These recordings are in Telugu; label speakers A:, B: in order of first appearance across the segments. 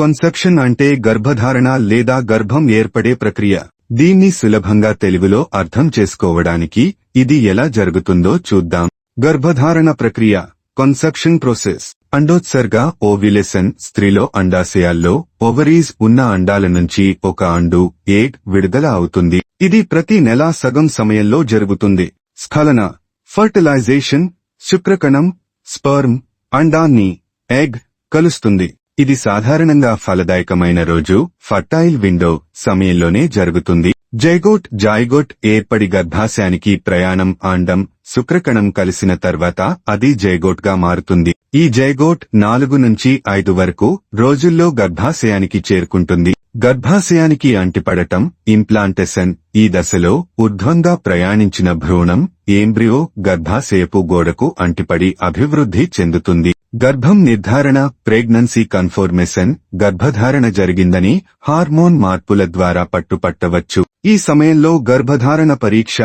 A: కన్సెప్షన్ అంటే గర్భధారణ లేదా గర్భం ఏర్పడే ప్రక్రియ. దీన్ని సులభంగా తెలుగులో అర్థం చేసుకోవడానికి ఇది ఎలా జరుగుతుందో చూద్దాం. గర్భధారణ ప్రక్రియ కన్సెప్షన్ ప్రోసెస్. అండోత్సర్గ ఓవిలేసన్ స్త్రీలో అండాశయాల్లో ఓవరీస్ ఉన్న అండాల నుంచి ఒక అండు ఏగ్ విడుదల అవుతుంది. ఇది ప్రతి నెల సగం సమయంలో జరుగుతుంది. స్ఖలన ఫర్టిలైజేషన్ శుక్రకణం స్పర్మ్ అండాన్ని ఎగ్ కలుస్తుంది. ఇది సాధారణంగా ఫలదాయకమైన రోజు ఫర్టైల్ విండో సమయంలోనే జరుగుతుంది. జైగోట్ జాయిగోట్ ఏర్పడి గర్భాశయానికి ప్రయాణం ఆండం శుక్రకణం కలిసిన తర్వాత అది జైగోట్గా మారుతుంది. ఈ జైగోట్ నాలుగు నుంచి ఐదు వరకు రోజుల్లో గర్భాశయానికి చేరుకుంటుంది. గర్భాశయానికి అంటిపడటం ఇంప్లాంటేషన్ ఈ దశలో ఊర్ధ్వంగా ప్రయాణించిన భ్రూణం ఏంబ్రియో గర్భాశయపు గోడకు అంటిపడి అభివృద్ధి చెందుతుంది. గర్భం నిర్ధారణ ప్రెగ్నెన్సీ కన్ఫర్మేషన్ గర్భధారణ జరిగిందని హార్మోన్ మార్పుల ద్వారా పట్టుపట్టవచ్చు. ఈ సమయంలో గర్భధారణ పరీక్ష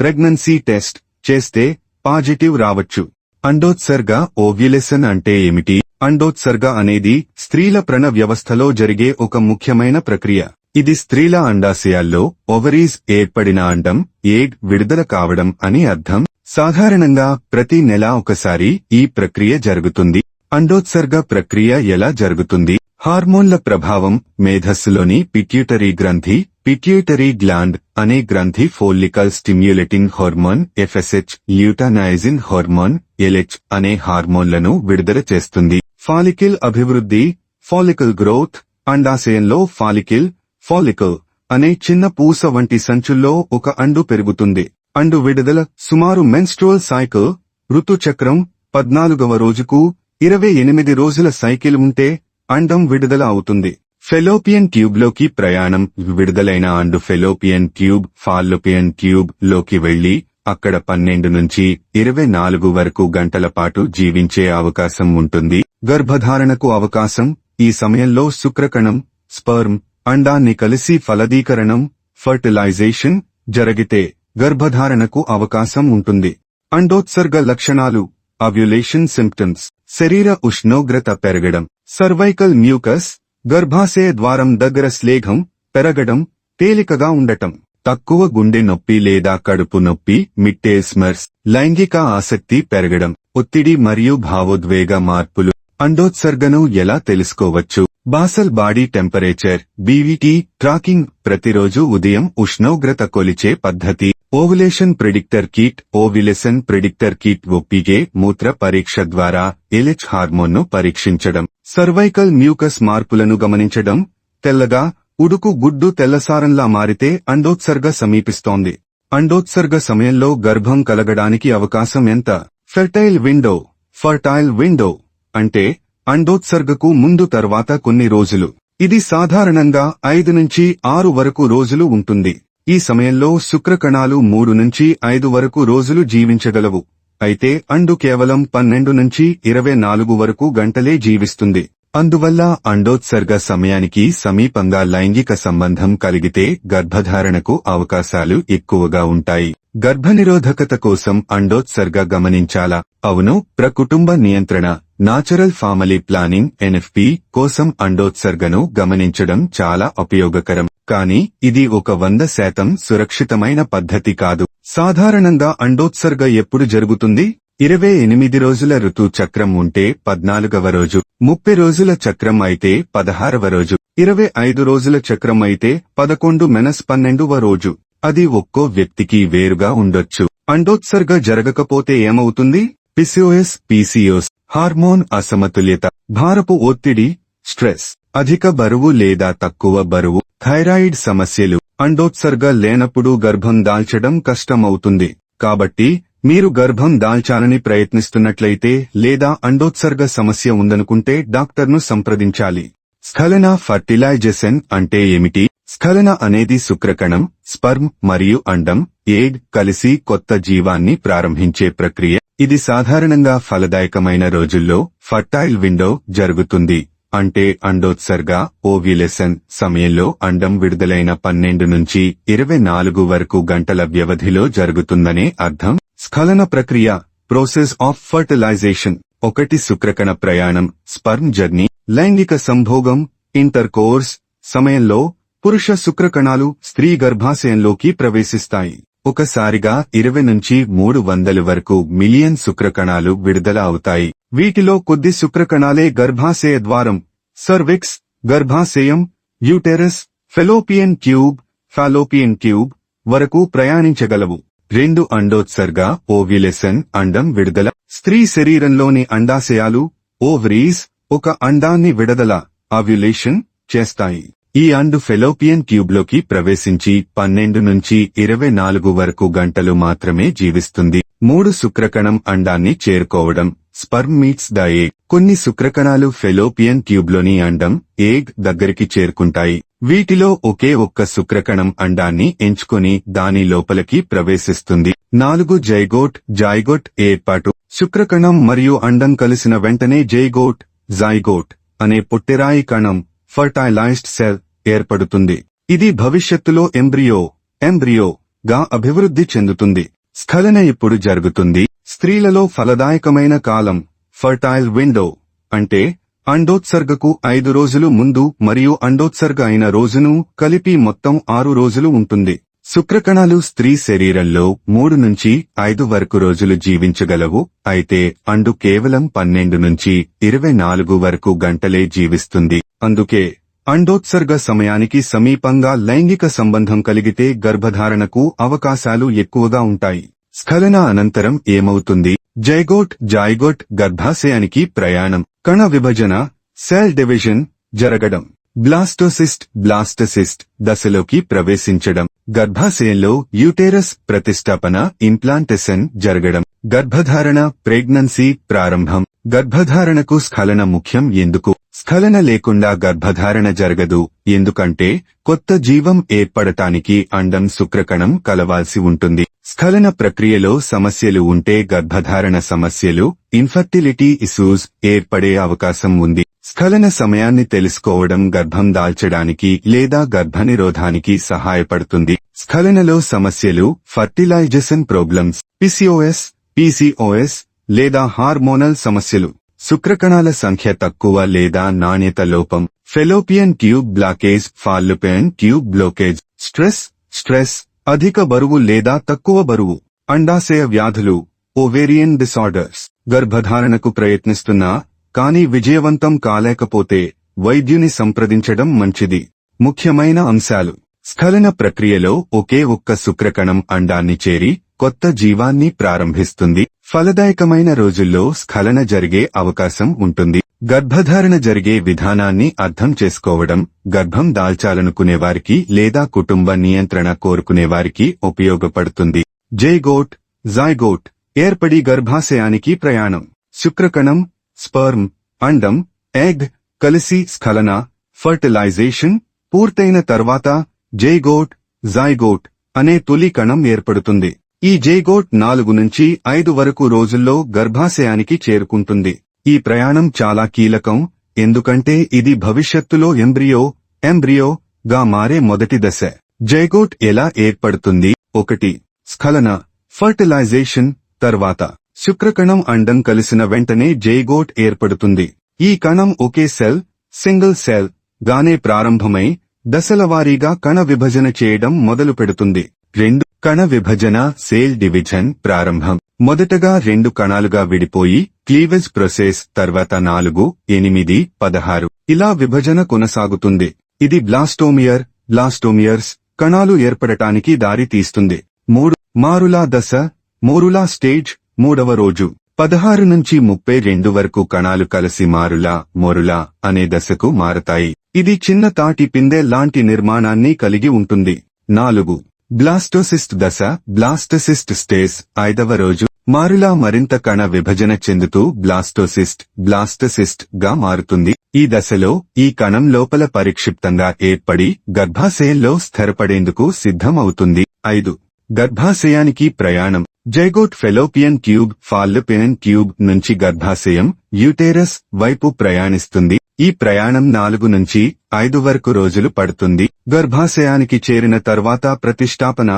A: ప్రెగ్నెన్సీ టెస్ట్ చేస్తే పాజిటివ్ రావచ్చు. అండోత్సర్గ ఓవ్యులేషన్ అంటే ఏమిటి? అండోత్సర్గ అనేది స్త్రీల ప్రణ వ్యవస్థలో జరిగే ఒక ముఖ్యమైన ప్రక్రియ. ఇది స్త్రీల అండాశయాల్లో ఓవరీస్ ఏర్పడిన అండం ఏగ్ విడుదల కావడం అని అర్థం. సాధారణంగా ప్రతి నెల ఒకసారి ఈ ప్రక్రియ జరుగుతుంది. అండోత్సర్గ ప్రక్రియ ఎలా జరుగుతుంది? హార్మోన్ల ప్రభావం మేధస్సులోని పిట్యూటరీ గ్రంథి పిట్యూటరీ గ్లాండ్ అనే గ్రంథి follicle stimulating hormone FSH luteinising hormone LH అనే హార్మోన్లను విడుదల చేస్తుంది. ఫాలికిల్ అభివృద్ధి ఫాలికల్ గ్రోత్ అండాశయంలో ఫాలికిల్ ఫాలికల్ అనే చిన్న పూస వంటి సంచుల్లో ఒక అండు పెరుగుతుంది. అండు విడుదల సుమారు మెన్స్ట్రువల్ సైకిల్ ఋతుచక్రం పద్నాలుగవ రోజుకు ఇరవై ఎనిమిది రోజుల సైకిల్ ఉంటే అండం విడుదల అవుతుంది. ఫెలోపియన్ ట్యూబ్లోకి ప్రయాణం విడుదలైన అండు ఫెలోపియన్ ట్యూబ్ ఫాల్లోపియన్ ట్యూబ్లోకి వెళ్ళి అక్కడ పన్నెండు నుంచి ఇరవై నాలుగు వరకు గంటల పాటు జీవించే అవకాశం ఉంటుంది. గర్భధారణకు అవకాశం ఈ సమయంలో శుక్రకణం స్పర్మ్ అండాన్ని కలిసి ఫలదీకరణం ఫర్టిలైజేషన్ జరిగితే గర్భధారణకు అవకాశం ఉంటుంది. అండోత్సర్గ లక్షణాలు అవ్యులేషన్ సిమ్టమ్స్ శరీర ఉష్ణోగ్రత పెరగడం సర్వైకల్ మ్యూకస్ గర్భాశయ ద్వారం దగ్గర స్లేఘం పెరగడం తేలికగా ఉండటం తక్కువ గుండె నొప్పి లేదా కడుపు నొప్పి మిట్టేస్మర్స్ లైంగిక ఆసక్తి పెరగడం ఒత్తిడి మరియు భావోద్వేగ మార్పులు. అండోత్సర్గను ఎలా తెలుసుకోవచ్చు? Basal body temperature BVT tracking ప్రతిరోజు ఉదయం ఉష్ణోగ్రత కొలిచే పద్ధతి. Ovulation predictor kit ovulation predictor kit ఒప్పిగే మూత్ర పరీక్ష ద్వారా ఎలిచ్ హార్మోన్ను పరీక్షించడం. సర్వైకల్ మ్యూకస్ మార్పులను గమనించడం. తెల్లగా ఉడుకు గుడ్డు తెల్లసారంలా మారితే అండోత్సర్గ సమీపిస్తోంది. అండోత్సర్గ సమయంలో గర్భం కలగడానికి అవకాశం ఎంత? Fertile window. ఫర్టైల్ విండో అంటే అండోత్సర్గకు ముందు తర్వాత కొన్ని రోజులు. ఇది సాధారణంగా ఐదు నుంచి ఆరు వరకు రోజులు ఉంటుంది. ఈ సమయంలో శుక్రకణాలు మూడు నుంచి ఐదు వరకు రోజులు జీవించగలవు. అయితే అండు కేవలం పన్నెండు నుంచి ఇరవై నాలుగు వరకు గంటలే జీవిస్తుంది. అందువల్ల అండోత్సర్గ సమయానికి సమీపంగా లైంగిక సంబంధం కలిగితే గర్భధారణకు అవకాశాలు ఎక్కువగా ఉంటాయి. గర్భనిరోధకత కోసం అండోత్సర్గ గమనించాలా? అవును ప్రకుటుంబ నియంత్రణ నాచురల్ ఫ్యామిలీ ప్లానింగ్ ఎన్ఎఫ్పి కోసం అండోత్సర్గను గమనించడం చాలా ఉపయోగకరం. కానీ ఇది ఒక వంద శాతం సురక్షితమైన పద్ధతి కాదు. సాధారణంగా అండోత్సర్గ ఎప్పుడు జరుగుతుంది? ఇరవై ఎనిమిది రోజుల ఋతు చక్రం ఉంటే పద్నాలుగవ రోజు ముప్పై రోజుల చక్రం అయితే పదహారవ రోజు ఇరవై ఐదు రోజుల చక్రం అయితే పదకొండు మెనస్ పన్నెండవ రోజు. అది ఒక్కో వ్యక్తికి వేరుగా ఉండొచ్చు. అండోత్సర్గ జరగకపోతే ఏమవుతుంది? పిసిఓఎస్ పిసిఓస్ హార్మోన్ అసమతుల్యత భారపు ఒత్తిడి స్ట్రెస్ అధిక బరువు లేదా తక్కువ బరువు థైరాయిడ్ సమస్యలు అండోత్సర్గ లేనప్పుడు గర్భం దాల్చడం కష్టమవుతుంది. కాబట్టి మీరు గర్భం దాల్చాలని ప్రయత్నిస్తున్నట్లయితే లేదా అండోత్సర్గ సమస్య ఉందనుకుంటే డాక్టర్ను సంప్రదించాలి. స్ఖలన ఫర్టిలైజేషన్ అంటే ఏమిటి? స్ఖలన అనేది శుక్రకణం స్పర్మ్ మరియు అండం ఏగ్ కలిసి కొత్త జీవాన్ని ప్రారంభించే ప్రక్రియ. ఇది సాధారణంగా ఫలదాయకమైన రోజుల్లో ఫర్టైల్ విండో జరుగుతుంది. అంటే అండోత్సర్గ ఓవ్యులేషన్ సమయంలో అండం విడుదలైన పన్నెండు నుంచి ఇరవై నాలుగు వరకు గంటల వ్యవధిలో జరుగుతుందనే అర్థం. స్ఖలన ప్రక్రియ ప్రోసెస్ ఆఫ్ ఫర్టిలైజేషన్ ఒకటి శుక్రకణ ప్రయాణం స్పర్మ్ జర్నీ లైంగిక సంభోగం ఇంటర్ కోర్స్ సమయంలో పురుష శుక్రకణాలు స్త్రీ గర్భాశయంలోకి ప్రవేశిస్తాయి. ఒకసారిగా ఇరవై నుంచి మూడు వందల వరకు మిలియన్ శుక్రకణాలు విడుదల అవుతాయి. వీటిలో కొద్ది శుక్రకణాలే గర్భాశయ ద్వారం సర్విక్స్ గర్భాశయం uterus fallopian tube fallopian tube వరకు ప్రయాణించగలవు. రెండు అండోత్సర్గ ఓవ్యులేసన్ అండం విడుదల. స్త్రీ శరీరంలోని అండాశయాలు ఓవరీస్ ఒక అండాన్ని విడుదల అవ్యులేషన్ చేస్తాయి. ఈ అండు ఫెలోపియన్ ట్యూబ్లోకి ప్రవేశించి పన్నెండు నుంచి ఇరవై నాలుగు వరకు గంటలు మాత్రమే జీవిస్తుంది. మూడు శుక్రకణం అండాన్ని చేరుకోవడం. Sperm meets the egg. కొన్ని శుక్రకణాలు ఫెలోపియన్ ట్యూబ్లోని అండం ఏగ్ దగ్గరికి చేరుకుంటాయి. వీటిలో ఒకే ఒక్క శుక్రకణం అండాన్ని ఎంచుకొని దాని లోపలికి ప్రవేశిస్తుంది. నాలుగు జైగోట్ జాయిగోట్ ఏర్పాటు. శుక్రకణం మరియు అండం కలిసిన వెంటనే జైగోట్ జైగోట్ అనే పొట్టెరాయి కణం ఫర్టైలైజ్డ్ సెల్ ఏర్పడుతుంది. ఇది భవిష్యత్తులో ఎంబ్రియో ఎంబ్రియో గా అభివృద్ధి చెందుతుంది. స్ఖలన ఇప్పుడు జరుగుతుంది. స్త్రీలలో ఫలదాయకమైన కాలం ఫర్టైల్ విండో అంటే అండోత్సర్గకు ఐదు రోజులు ముందు మరియు అండోత్సర్గ అయిన రోజును కలిపి మొత్తం ఆరు రోజులు ఉంటుంది. శుక్రకణాలు స్త్రీ శరీరంలో మూడు నుంచి ఐదు వరకు రోజులు జీవించగలవు. అయితే అండు కేవలం పన్నెండు నుంచి ఇరవై నాలుగు వరకు గంటలే జీవిస్తుంది. అందుకే అండోత్సర్గ సమయానికి సమీపంగా లైంగిక సంబంధం కలిగితే గర్భధారణకు అవకాశాలు ఎక్కువగా ఉంటాయి. స్ఖలన అనంతరం ఏమవుతుంది? జైగోట్ జాయిగోట్ గర్భాశయానికి ప్రయాణం. కణ విభజన సెల్ డివిజన్ జరగడం. బ్లాస్టోసిస్ట్ బ్లాస్టసిస్ట్ దశలోకి ప్రవేశించడం. గర్భాశయంలో యూటేరస్ ప్రతిష్టాపన ఇంప్లాంటేషన్ జరగడం. గర్భధారణ ప్రెగ్నెన్సీ ప్రారంభం. గర్భధారణకు స్ఖలన ముఖ్యం ఎందుకు? స్ఖలన లేకుండా గర్భధారణ జరగదు ఎందుకంటే కొత్త జీవం ఏర్పడటానికి అండం శుక్రకణం కలవాల్సి ఉంటుంది. స్ఖలన ప్రక్రియలో సమస్యలు ఉంటే గర్భధారణ సమస్యలు ఇన్ఫర్టిలిటీ ఇష్యూస్ ఏర్పడే అవకాశం ఉంది. స్ఖలన సమయాన్ని తెలుసుకోవడం గర్భం దాల్చడానికి లేదా గర్భనిరోధానికి సహాయపడుతుంది. స్ఖలనలో సమస్యలు ఫర్టిలైజేషన్ ప్రాబ్లమ్స్ పిసిఓఎస్ పిసిఓఎస్ లేదా హార్మోనల్ సమస్యలు. శుక్రకణాల సంఖ్య తక్కువ లేదా నాణ్యత లోపం fallopian tube blockage fallopian tube blockage stress stress అధిక బరువు లేదా తక్కువ బరువు అండాశయ వ్యాధులు ఓవేరియన్ డిసార్డర్స్ గర్భధారణకు ప్రయత్నిస్తున్నా కానీ విజయవంతం కాలేకపోతే వైద్యుని సంప్రదించడం మంచిది. ముఖ్యమైన అంశాలు. స్ఖలన ప్రక్రియలో ఒకే ఒక్క శుక్రకణం అండాన్ని చేరి కొత్త జీవాన్ని ప్రారంభిస్తుంది. ఫలదాయకమైన రోజుల్లో స్ఖలన జరిగే అవకాశం ఉంటుంది. గర్భధారణ జరిగే విధానాన్ని అర్థం చేసుకోవడం గర్భం దాల్చాలనుకునేవారికి లేదా కుటుంబ నియంత్రణ కోరుకునేవారికి ఉపయోగపడుతుంది. జైగోట్ జాయ్గోట్ ఏర్పడి గర్భాశయానికి ప్రయాణం. శుక్రకణం స్పర్మ్ అండం ఎగ్ కలిసి స్ఖలన ఫర్టిలైజేషన్ పూర్తయిన తర్వాత జైగోట్ జాయ్గోట్ అనే తొలి కణం ఏర్పడుతుంది. ఈ జైగోట్ నాలుగు నుంచి ఐదు వరకు రోజుల్లో గర్భాశయానికి చేరుకుంటుంది. ఈ ప్రయాణం చాలా కీలకం ఎందుకంటే ఇది భవిష్యత్తులో ఎంబ్రియో ఎంబ్రియో గా మారే మొదటి దశ. జైగోట్ ఎలా ఏర్పడుతుంది? ఒకటి స్ఖలన ఫర్టిలైజేషన్ తర్వాత. శుక్రకణం అండం కలిసిన వెంటనే జైగోట్ ఏర్పడుతుంది. ఈ కణం ఒకే సెల్ సింగిల్ సెల్ గానే ప్రారంభమై దశలవారీగా కణ విభజన చేయడం మొదలు పెడుతుంది రెండు కణ విభజన సేల్ డివిజన్ ప్రారంభం. మొదటగా రెండు కణాలుగా విడిపోయి క్లీవేజ్ ప్రొసెస్ తర్వాత నాలుగు ఎనిమిది పదహారు. ఇలా విభజన కొనసాగుతుంది. ఇది బ్లాస్టోమియర్ బ్లాస్టోమియర్స్ కణాలు ఏర్పడటానికి దారి తీస్తుంది. మూడు మారులా దశ మోరులా స్టేజ్ మూడవ రోజు. పదహారు నుంచి ముప్పై రెండు వరకు కణాలు కలిసి మారులా మొరులా అనే దశకు మారతాయి. ఇది చిన్న తాటి పిందె లాంటి నిర్మాణాన్ని కలిగి ఉంటుంది. నాలుగు బ్లాస్టోసిస్ట్ దశ బ్లాస్టోసిస్ట్ స్టేజ్ ఐదవ రోజు. మారులా మరింత కణ విభజన చెందుతూ బ్లాస్టోసిస్ట్ బ్లాస్టోసిస్ట్గా మారుతుంది. ఈ దశలో ఈ కణం లోపల పరిక్షిప్తంగా ఏర్పడి గర్భాశయంలో స్థిరపడేందుకు సిద్ధమవుతుంది. ఐదు. గర్భాశయానికి ప్రయాణం. Zygote fallopian tube fallopian tube నుంచి గర్భాశయం యూటేరస్ వైపు ప్రయాణిస్తుంది. ఈ ప్రయాణం నాలుగు నుంచి ఐదు వరకు రోజులు పడుతుంది. గర్భాశయానికి చేరిన తర్వాత ప్రతిష్టాపన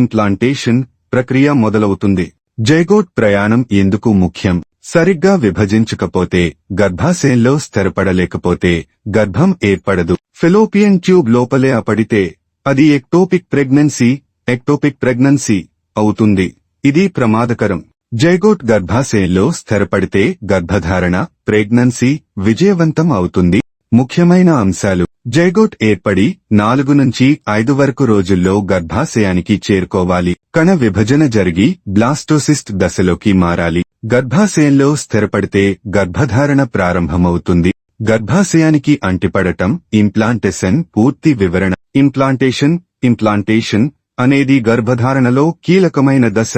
A: ఇంప్లాంటేషన్ ప్రక్రియ మొదలవుతుంది. జైగోట్ ప్రయాణం ఎందుకు ముఖ్యం? సరిగ్గా విభజించకపోతే గర్భాశయంలో స్థిరపడలేకపోతే గర్భం ఏర్పడదు. ఫెలోపియన్ ట్యూబ్ లోపలే అపడితే అది ఎక్టోపిక్ ప్రెగ్నెన్సీ ఎక్టోపిక్ ప్రెగ్నెన్సీ అవుతుంది. ఇది ప్రమాదకరం. జైగోట్ గర్భాశయంలో స్థిరపడితే గర్భధారణ ప్రెగ్నెన్సీ విజయవంతం అవుతుంది. ముఖ్యమైన అంశాలు. జైగోట్ ఏర్పడి నాలుగు నుంచి ఐదు వరకు రోజుల్లో గర్భాశయానికి చేరుకోవాలి. కణ విభజన జరిగి బ్లాస్టోసిస్ట్ దశలోకి మారాలి. గర్భాశయంలో స్థిరపడితే గర్భధారణ ప్రారంభమవుతుంది. గర్భాశయానికి అంటిపడటం ఇంప్లాంటేషన్ పూర్తి వివరణ ఇంప్లాంటేషన్ ఇంప్లాంటేషన్ అనేది గర్భధారణలో కీలకమైన దశ.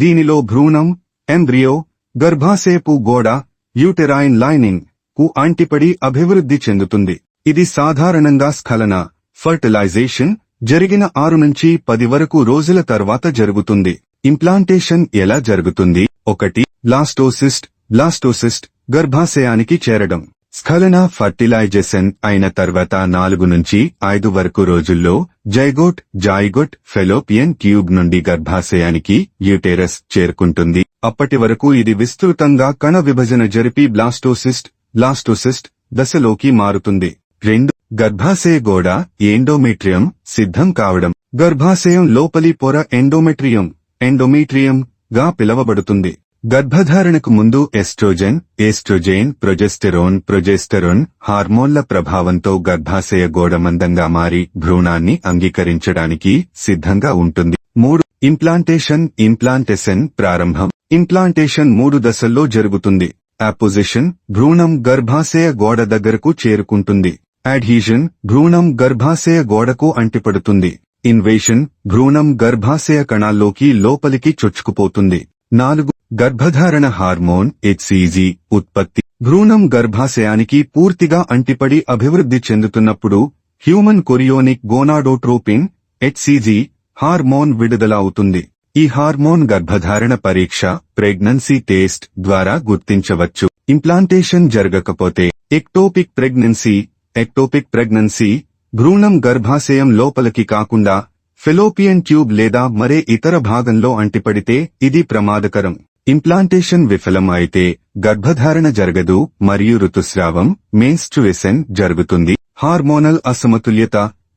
A: దీనిలో భ్రూణం ఎంబ్రియో గర్భాశయపు గోడ యూటెరైన్ లైనింగ్కు అంటిపడి అభివృద్ధి చెందుతుంది. ఇది సాధారణంగా స్ఖలన ఫర్టిలైజేషన్ జరిగిన ఆరు నుంచి పది వరకు రోజుల తర్వాత జరుగుతుంది. ఇంప్లాంటేషన్ ఎలా జరుగుతుంది? ఒకటి బ్లాస్టోసిస్ట్ బ్లాస్టోసిస్ట్ గర్భాశయానికి చేరడం. స్ఖలన ఫర్టిలైజేషన్ అయిన తర్వాత నాలుగు నుంచి ఐదు వరకు రోజుల్లో జైగోట్ జాయిగోట్ ఫెలోపియన్ ట్యూబ్ నుండి గర్భాశయానికి యూటెరస్ చేరుకుంటుంది. అప్పటి వరకు ఇది విస్తృతంగా కణ విభజన జరిపి బ్లాస్టోసిస్ట్ బ్లాస్టోసిస్ట్ దశలోకి మారుతుంది. రెండు గర్భాశయ గోడ ఎండోమెట్రియం సిద్ధం కావడం. గర్భాశయం లోపలి పొర ఎండోమెట్రియం ఎండోమెట్రియం గా పిలవబడుతుంది. గర్భధారణకు ముందు ఎస్ట్రోజెన్ ఎస్ట్రోజెన్ ప్రొజెస్టెరోన్ ప్రొజెస్టెరోన్ హార్మోన్ల ప్రభావంతో గర్భాశయ గోడ మందంగా మారి భ్రూణాన్ని అంగీకరించడానికి సిద్ధంగా ఉంటుంది. మూడు ఇంప్లాంటేషన్ ఇంప్లాంటేషన్ ప్రారంభం. ఇంప్లాంటేషన్ మూడు దశల్లో జరుగుతుంది. అపోజిషన్ భ్రూణం గర్భాశయ గోడ దగ్గరకు చేరుకుంటుంది. అడ్హీజన్ భ్రూణం గర్భాశయ గోడకు అంటిపడుతుంది. ఇన్వేషన్ భ్రూణం గర్భాశయ కణాల్లోకి లోపలికి చొచ్చుకుపోతుంది. నాలుగు గర్భధారణ హార్మోన్ హెచ్సిజి ఉత్పత్తి. భ్రూణం గర్భాశయానికి పూర్తిగా అంటిపడి అభివృద్ధి చెందుతున్నప్పుడు human chorionic gonadotropin HCG hormone విడుదల అవుతుంది. ఈ హార్మోన్ గర్భధారణ పరీక్ష ప్రెగ్నెన్సీ టేస్ట్ ద్వారా గుర్తించవచ్చు. ఇంప్లాంటేషన్ జరగకపోతే ఎక్టోపిక్ ప్రెగ్నెన్సీ ఎక్టోపిక్ ప్రెగ్నెన్సీ భ్రూణం గర్భాశయం లోపలికి కాకుండా ఫెలోపియన్ ట్యూబ్ లేదా మరే ఇతర భాగంలో అంటిపడితే ఇది ప్రమాదకరం. ఇంప్లాంటేషన్ విఫలం అయితే గర్భధారణ జరగదు మరియు ఋతుస్రావం మేన్స్ట్రుయేషన్ జరుగుతుంది. హార్మోనల్ అసమతుల్యత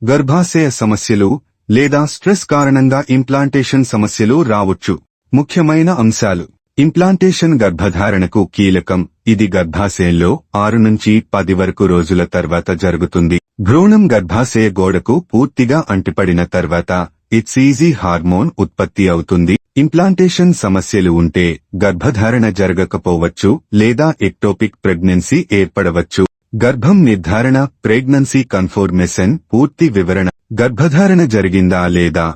A: గర్భాశయ సమస్యలు లేదా స్ట్రెస్ కారణంగా ఇంప్లాంటేషన్ సమస్యలు రావచ్చు. ముఖ్యమైన అంశాలు. ఇంప్లాంటేషన్ గర్భధారణకు కీలకం. ఇది గర్భాశయంలో ఆరు నుంచి పది వరకు రోజుల తర్వాత జరుగుతుంది. భ్రూణం గర్భాశయ గోడకు పూర్తిగా అంటిపడిన తర్వాత ఇట్సీజీ హార్మోన్ ఉత్పత్తి అవుతుంది. ఇంప్లాంటేషన్ సమస్యలు ఉంటే గర్భధారణ జరగకపోవచ్చు లేదా ఎక్టోపిక్ ప్రెగ్నెన్సీ ఏర్పడవచ్చు. గర్భం నిర్ధారణ ప్రెగ్నెన్సీ కన్ఫర్మేషన్ పూర్తి వివరణ గర్భధారణ జరిగిందా లేదా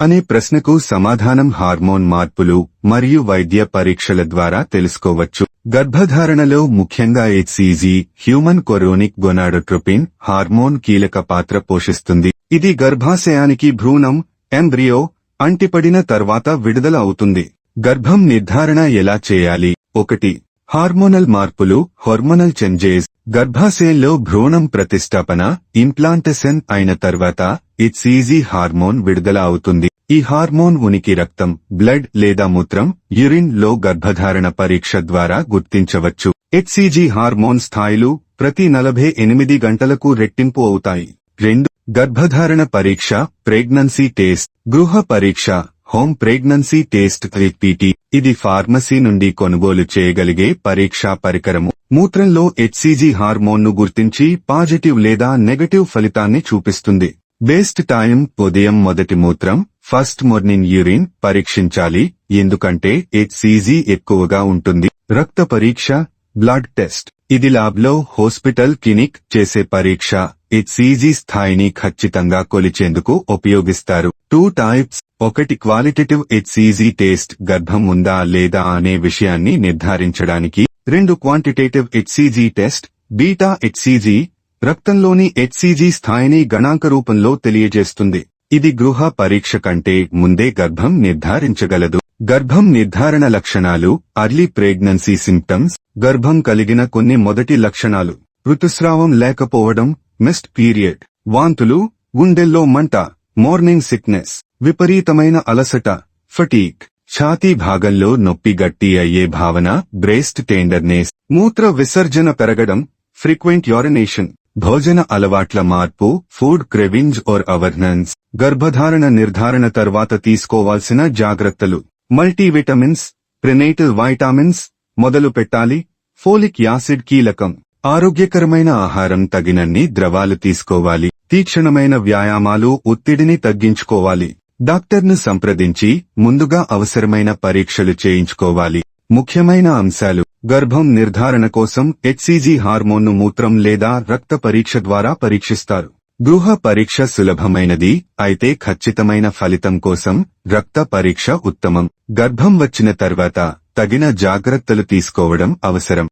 A: అనే ప్రశ్నకు సమాధానం హార్మోన్ మార్పులు మరియు వైద్య పరీక్షల ద్వారా తెలుసుకోవచ్చు. గర్భధారణలో ముఖ్యంగా HCG human chorionic gonadotropin hormone కీలక పాత్ర పోషిస్తుంది. ఇది గర్భాశయానికి భ్రూణం ఎంబ్రియో అంటిపడిన తర్వాత విడుదల అవుతుంది. గర్భం నిర్ధారణ ఎలా చేయాలి? ఒకటి హార్మోనల్ మార్పులు హార్మోనల్ చేంజెస్ గర్భాశయంలో భ్రూణం ప్రతిష్టాపన ఇంప్లాంటేషన్ అయిన తర్వాత ఇట్సీజీ హార్మోన్ విడుదల అవుతుంది. ఈ హార్మోన్ ఉనికి రక్తం బ్లడ్ లేదా మూత్రం యురిన్లో గర్భధారణ పరీక్ష ద్వారా గుర్తించవచ్చు. హెచ్సిజీ హార్మోన్ స్థాయిలు ప్రతి నలభై ఎనిమిది గంటలకు రెట్టింపు అవుతాయి. రెండు గర్భధారణ పరీక్ష ప్రెగ్నెన్సీ టెస్ట్ గృహ పరీక్ష హోమ్ ప్రెగ్నెన్సీ టెస్ట్ పీటీ ఇది ఫార్మసీ నుండి కొనుగోలు చేయగలిగే పరీక్షా పరికరము. మూత్రంలో హెచ్సిజీ హార్మోన్ను గుర్తించి పాజిటివ్ లేదా నెగటివ్ ఫలితాన్ని చూపిస్తుంది. బెస్ట్ టైం ఉదయం మొదటి మూత్రం ఫస్ట్ మార్నింగ్ యూరిన్ పరీక్షించాలి ఎందుకంటే హెచ్సిజీ ఎక్కువగా ఉంటుంది. రక్త పరీక్ష బ్లడ్ టెస్ట్. ఇది ల్యాబ్లో హాస్పిటల్ క్లినిక్ చేసే పరీక్ష. హెచ్సిజీ స్థాయిని ఖచ్చితంగా కొలిచేందుకు ఉపయోగిస్తారు. టూ టైప్స్ ఒకటి క్వాలిటేటివ్ హెచ్సిజీ టెస్ట్ గర్భం ఉందా లేదా అనే విషయాన్ని నిర్ధారించడానికి. రెండు quantitative HCG test beta HCG రక్తంలోని హెచ్సిజీ స్థాయిని గణాంక రూపంలో తెలియజేస్తుంది. ఇది గృహ పరీక్ష కంటే ముందే గర్భం నిర్ధారించగలదు. గర్భం నిర్ధారణ లక్షణాలు అర్లీ ప్రెగ్నెన్సీ సింప్టమ్స్ గర్భం కలిగిన కొన్ని మొదటి లక్షణాలు. ఋతుస్రావం లేకపోవడం మిస్డ్ పీరియడ్. వాంతులు గుండెల్లో మంట మార్నింగ్ సిక్నెస్ విపరీతమైన అలసట ఫటీక్ ఛాతీ భాగంలో నొప్పి గట్టి అయ్యే భావన బ్రెస్ట్ టెండర్నెస్. మూత్ర విసర్జన పెరగడం ఫ్రీక్వెంట్ యూరినేషన్. భోజన అలవాట్ల మార్పు ఫుడ్ క్రెవింజ్ ఆర్ అవర్నెన్స్. గర్భధారణ నిర్ధారణ తర్వాత తీసుకోవాల్సిన జాగ్రత్తలు. మల్టీవిటమిన్స్ ప్రినేటల్ వైటామిన్స్ మొదలు పెట్టాలి. ఫోలిక్ యాసిడ్ కీలకం. ఆరోగ్యకరమైన ఆహారం తగినన్ని ద్రవాలు తీసుకోవాలి. తీక్షణమైన వ్యాయామాలు ఒత్తిడిని తగ్గించుకోవాలి. డాక్టర్ను సంప్రదించి ముందుగా అవసరమైన పరీక్షలు చేయించుకోవాలి. ముఖ్యమైన అంశాలు. గర్భం నిర్ధారణ కోసం హెచ్సిజీ హార్మోన్ను మూత్రం లేదా రక్త పరీక్ష ద్వారా పరీక్షిస్తారు. గృహ పరీక్ష సులభమైనది అయితే ఖచ్చితమైన ఫలితం కోసం రక్త పరీక్ష ఉత్తమం. గర్భం వచ్చిన తర్వాత తగిన జాగ్రత్తలు తీసుకోవడం అవసరం.